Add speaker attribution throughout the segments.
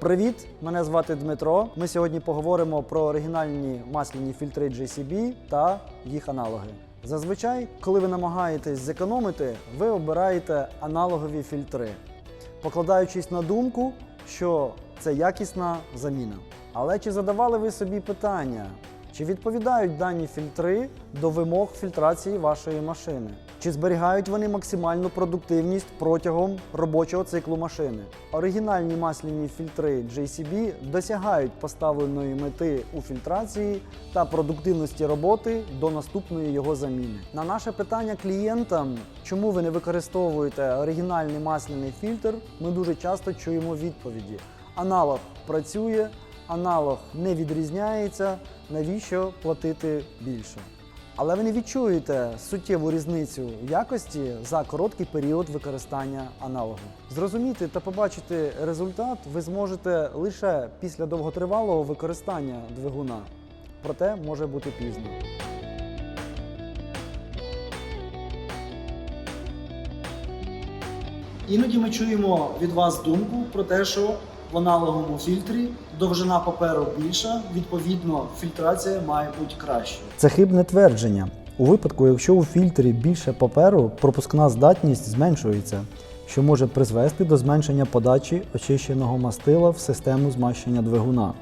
Speaker 1: Привіт! Мене звати Дмитро. Ми сьогодні поговоримо про оригінальні масляні фільтри JCB та їх аналоги. Зазвичай, коли ви намагаєтесь зекономити, ви обираєте аналогові фільтри, покладаючись на думку, що це якісна заміна. Але чи задавали ви собі питання, чи відповідають дані фільтри до вимог фільтрації вашої машини? Чи зберігають вони максимальну продуктивність протягом робочого циклу машини? Оригінальні масляні фільтри JCB досягають поставленої мети у фільтрації та продуктивності роботи до наступної його заміни. На наше питання клієнтам, чому ви не використовуєте оригінальний масляний фільтр, ми дуже часто чуємо відповіді: аналог працює, аналог не відрізняється, навіщо платити більше? Але ви не відчуєте суттєву різницю якості за короткий період використання аналогу. Зрозуміти та побачити результат ви зможете лише після довготривалого використання двигуна. Проте може бути пізно. Іноді ми чуємо від вас думку про те, що в аналоговому фільтрі довжина паперу більша, відповідно, фільтрація має бути кращою. Це хибне твердження. У випадку, якщо у фільтрі більше паперу, пропускна здатність зменшується, що може призвести до зменшення подачі очищеного мастила в систему змащення двигуна.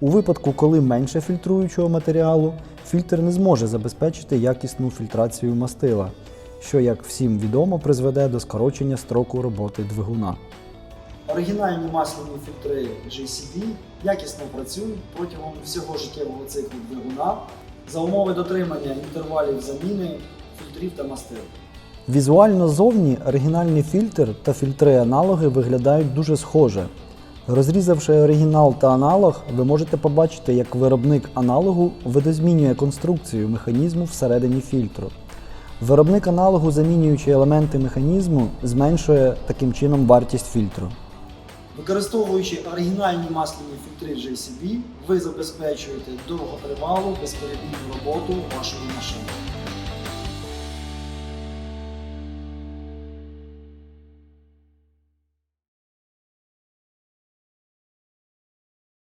Speaker 1: У випадку, коли менше фільтруючого матеріалу, фільтр не зможе забезпечити якісну фільтрацію мастила, що, як всім відомо, призведе до скорочення строку роботи двигуна. Оригінальні масляні фільтри JCB якісно працюють протягом всього життєвого циклу двигуна за умови дотримання інтервалів заміни фільтрів та мастил. Візуально зовні оригінальний фільтр та фільтри-аналоги виглядають дуже схоже. Розрізавши оригінал та аналог, ви можете побачити, як виробник аналогу видозмінює конструкцію механізму всередині фільтру. Виробник аналогу, замінюючи елементи механізму, зменшує таким чином вартість фільтру. Використовуючи оригінальні масляні фільтри JCB, ви забезпечуєте довготривалу безперебійну роботу вашої машини.